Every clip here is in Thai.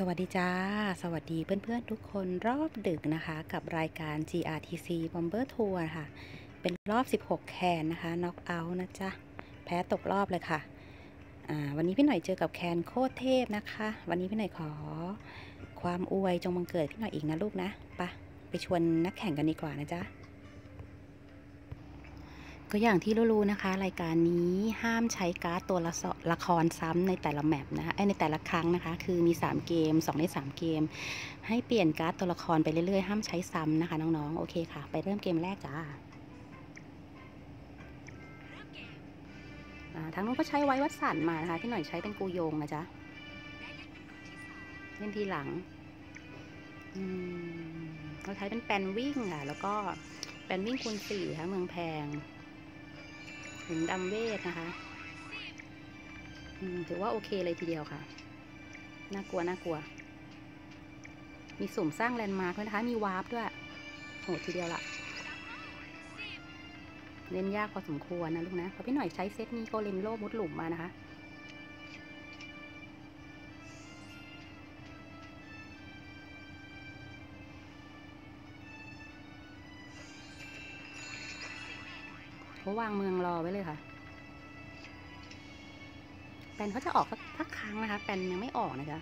สวัสดีจ้า สวัสดีเพื่อนๆทุกคนรอบดึกนะคะ กับรายการ GRTC Bomber Tour ค่ะ เป็นรอบ 16 แคนนะคะน็อกเอาท์นะจ๊ะ แพ้ตกรอบเลยค่ะ วันนี้พี่หน่อยเจอกับแคนโคตรเทพนะคะ วันนี้พี่หน่อยขอ ความอวยจงบังเกิดพี่หน่อยอีกนะลูกนะ ปะ ไปชวนนักแข่งกันดีกว่านะจ๊ะ ก็อย่างที่รู้ๆนะคะ รายการนี้ห้ามใช้การ์ดตัวละละครซ้ำในแต่ละแมปนะคะในแต่ละครั้งนะคะ คือมี 3 เกม 2 ใน 3 เกม ให้เปลี่ยนการ์ดตัวละครไปเรื่อยๆ ห้ามใช้ซ้ำนะคะ น้องๆ โอเคค่ะ ไปเริ่มเกมแรกจ้าทางนู้นก็ใช้ไว้วัดสันมานะคะที่หน่อยใช้เป็นกูโยงนะจ๊ะเล่นทีหลังเราใช้เป็นแปนวิ่งค่ะ แล้วก็แปนวิ่งคูณสี่ค่ะเมืองแพง ถึงดำเวทนะคะถือว่าโอเคเลยทีเดียวค่ะ น่ากลัวน่ากลัว มีสุ่มสร้างแลนด์มาร์กด้วยนะคะ มีวาร์ปด้วย โหทีเดียวละเล่นยากพอสมควรนะลูกนะพอพี่หน่อยใช้เซตนี้โกเลมโลมุดหลุมมานะคะ เขาวางเมืองรอไว้เลยค่ะแปนเขาจะออกสักครั้งนะคะแปนยังไม่ออกนะจ๊ะ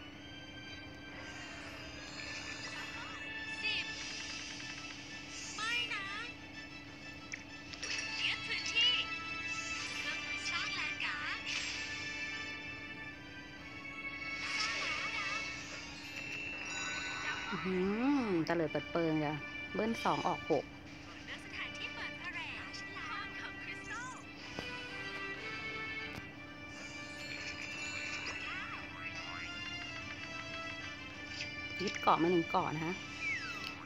อืมตะเลิดเปิดเปิงจ้ะเบิ้ลสองออกหก เกาะมาหนึ่งเกาะนะคะ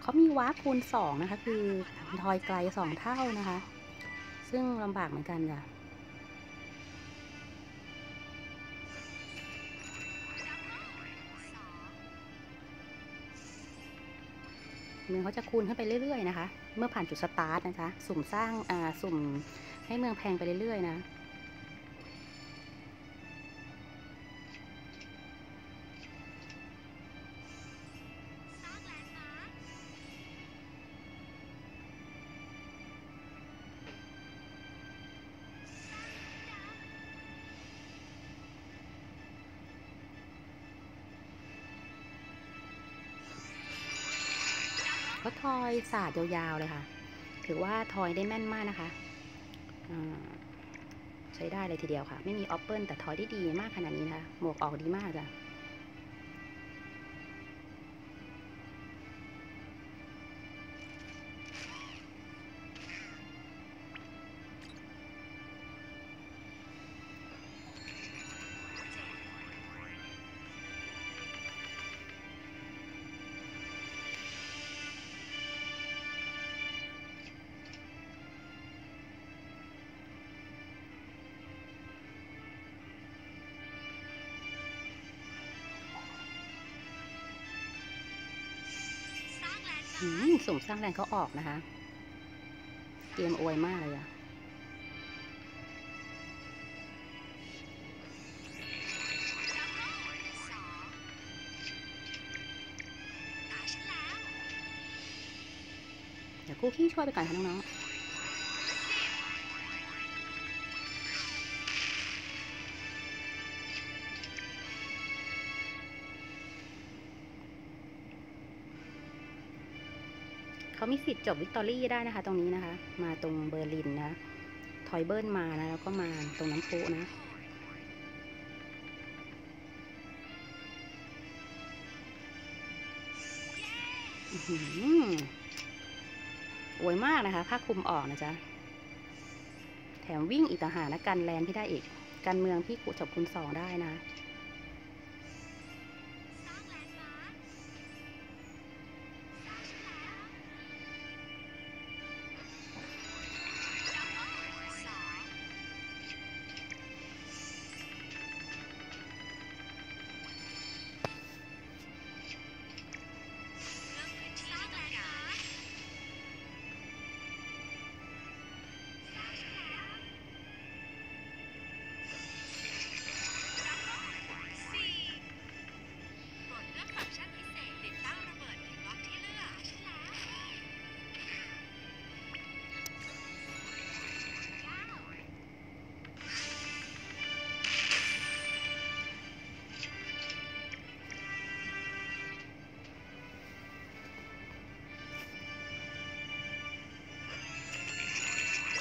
เขามีวาร์ปคูณสองนะคะ คือทอยไกลสองเท่านะคะ ซึ่งลำบากเหมือนกันจ้ะเมืองเขาจะคูณขึ้นไปเรื่อยๆนะคะ เมื่อผ่านจุดสตาร์ทนะคะ สุ่มสร้าง อ่า สุ่มให้เมืองแพงไปเรื่อยๆนะ ขาทอยศาสตร์ยาวๆเลยค่ะ ถือว่าทอยได้แม่นมากนะคะใช้ได้เลยทีเดียวค่ะ ไม่มีออปเปิลแต่ทอยได้ดีมากขนาดนี้นะคะหมวกออกดีมากจ้ะ สุ่มสร้างแรงเขาออกนะคะ เกมอวยมากเลยอะเดี๋ยวคู่ขี้ช่วยไปก่อนค่ะน้องๆ มีสิทธิ์จบวิกตอรี่ได้นะคะ ตรงนี้นะคะ มาตรงเบอร์ลินนะถอยเบิร์นมานะแล้วก็มาตรงน้ำพุนะอวยมากนะคะผ้าคลุมออกนะจ๊ะ แถมวิ่งอีกต่างหากนะกันแลนที่ได้อีกการเมืองพี่กุจับคุณสองได้นะ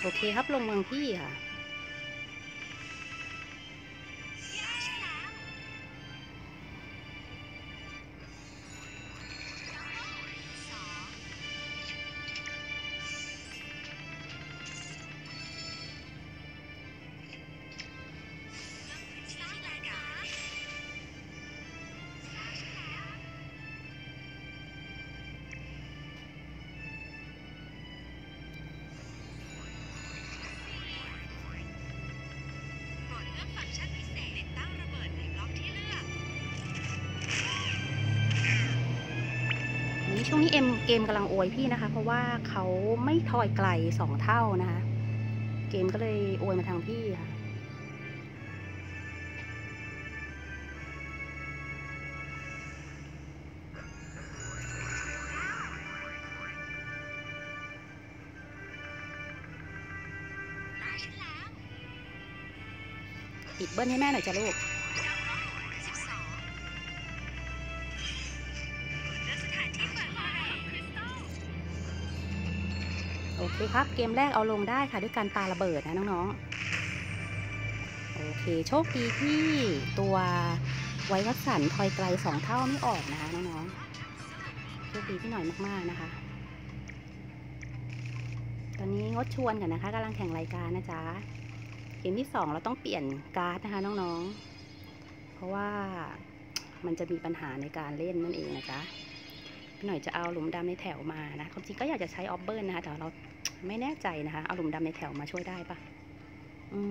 โอเคครับลงเมืองพี่ค่ะ นี่ช่วงนี้เอ็มเกมกำลังโอยพี่นะคะ เพราะว่าเขาไม่ทอยไกลสองเท่านะคะ เกมก็เลยโอยมาทางพี่ค่ะติดเบิ้ลให้แม่หน่อยจ้ะลูก เคครับ เกมแรกเอาลงได้ค่ะด้วยการปาระเบิดนะน้องๆ โอเค โชคดีที่ตัวไววัดสันทอยไกลสองเท่าไม่ออกนะคะน้องๆ โชคดีพี่หน่อยมากๆนะคะ ตอนนี้งดชวนกันนะคะกำลังแข่งรายการนะจ๊ะ เกมที่สองเราต้องเปลี่ยนการ์ดนะคะน้องๆ เพราะว่ามันจะมีปัญหาในการเล่นนั่นเองนะจ๊ะพี่หน่อยจะเอาหลุมดำในแถวมานะ ความจริงก็อยากจะใช้ออฟเบิร์นนะคะ แต่เรา ไม่แน่ใจนะคะ เอาหลุมดำในแถวมาช่วยได้ปะอื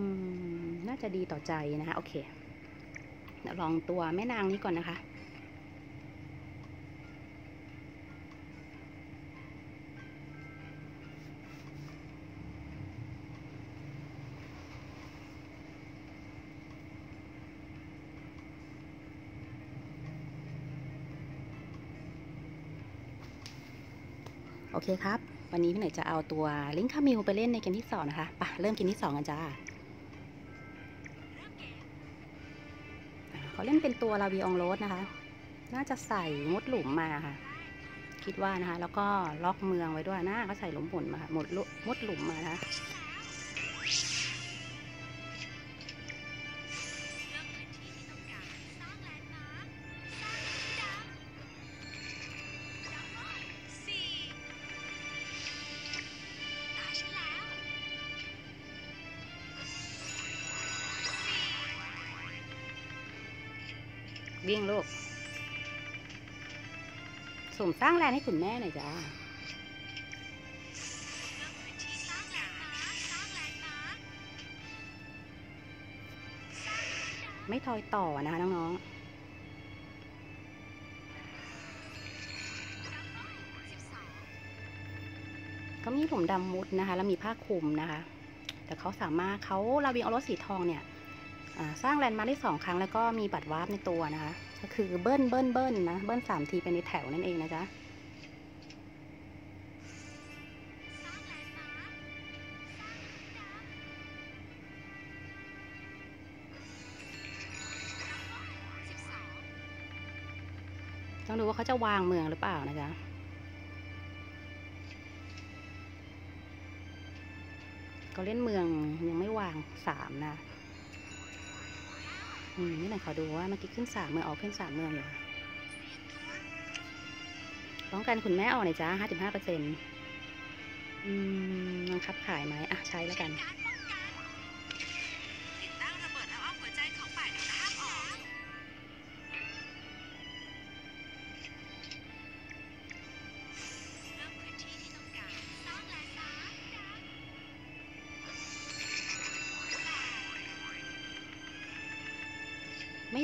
ม น่าจะดีต่อใจนะคะ โอเคลองตัวแม่นางนี้ก่อนนะคะ โอเคครับ วันนี้พี่หน่อยจะเอาตัวลิงคามิลไปเล่นในเกมที่สองนะคะไปะเริ่มเกมที่สองกันจ้าเขาเล่นเป็นตัวลาวีองโรสนะคะ น่าจะใส่มดหลุมมาค่ะ คิดว่านะคะ แล้วก็ล็อกเมืองไว้ด้วยนะเขาใส่หลุมหมุนมาค่ะหมดลุมดหลุมมานะคะ วิ่งลูกสุ่มสร้างแลนด์ให้คุณแม่หน่อยจ้าไม่ทอยต่อนะคะน้องๆก็มีหลุมดำมุดนะคะ แล้วมีผ้าคลุมนะคะ แต่เขาสามารถเขาลาวีองโรสสีทองเนี่ย สร้างแลนด์มาร์คได้สองครั้งแล้วก็มีบัตรวาร์ปในตัวนะคะ ก็คือเบิ้ลเบิ้ลเบิ้ลนะเบิ้ลสามทีไปในแถวนั่นเองนะจ๊ะต้องดูว่าเขาจะวางเมืองหรือเปล่านะจ๊ะก็เล่นเมืองยังไม่วางสามนะ อืมนี่หน่อยขอดูว่าเมื่อกี้ขึ้นสามเมืองออกขึ้นสามเมืองอยู่ป้องกันคุณแม่ออกหน่อยจ้าห้าสิบห้าเปอร์เซ็นต์อืมบังคับขายไหมอะใช้แล้วกัน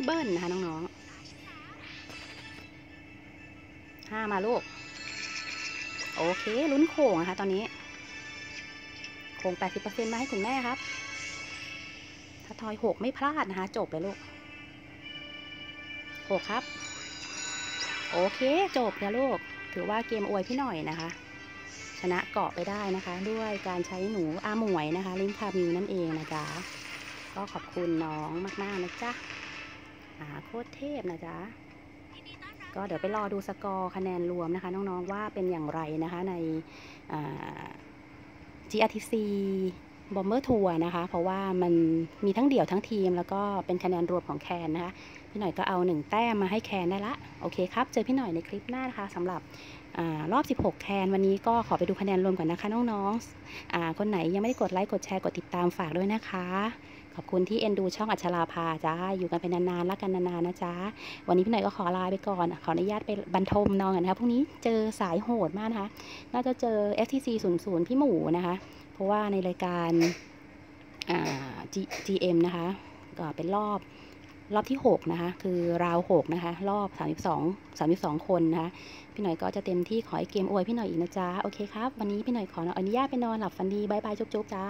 เบิ้ลนะคะน้องๆห้ามาลูก โอเค ลุ้นโข่งนะคะ ตอนนี้โข่งแปดสิบเปอร์เซ็นต์มาให้คุณแม่ครับ ถ้าทอยหกไม่พลาดนะคะ จบเลยลูกหกครับ โอเค จบนะลูก ถือว่าเกมอวยพี่หน่อยนะคะชนะเกาะไปได้นะคะ ด้วยการใช้หนูอาหมวยนะคะ ลิงคามิวนั่นเองนะจ๊ะก็ขอบคุณน้องมากๆนะจ๊ะาโคตรเทพนะจ๊ะก็เดี๋ยวไปรอดูสกอร์คะแนนรวมนะคะ น้องๆว่าเป็นอย่างไรนะคะใน GRTC Bomber Tour นะคะ เพราะว่ามันมีทั้งเดี่ยวทั้งทีม แล้วก็เป็นคะแนนรวมของแคนนะคะ พี่หน่อยก็เอาหนึ่งแต้มมาให้แคนได้ละ โอเคครับ เจอพี่หน่อยในคลิปหน้านะคะสำหรับอรอบ 16 แคนวันนี้ก็ขอไปดูคะแนนรวมก่อนนะคะน้องๆคนไหนยังไม่ได้กดไลค์กดแชร์กดติดตามฝากด้วยนะคะ ขอบคุณที่เอ็นดูช่องอัชราภาจ้าอยู่กันเป็นนานๆรักกันนานๆนะจ๊ะวันนี้พี่หน่อยก็ขอลาไปก่อนขออนุญาตไปบรรทมนอนกันนะคะพรุ่งนี้เจอสายโหดมากนะคะ น่าจะเจอ FTC 00พี่หมูนะคะ เพราะว่าในรายการอ่า G- GM นะคะ ก็เป็นรอบรอบที่ 6 นะคะ คือราว 6 นะคะ รอบ 32 32 คนนะคะ พี่หน่อยก็จะเต็มที่ขอให้เกมอวยพี่หน่อยอีกนะจ๊ะ โอเคครับ วันนี้พี่หน่อยขออนุญาตไปนอนหลับฝันดีบายบายจุ๊บๆจ้า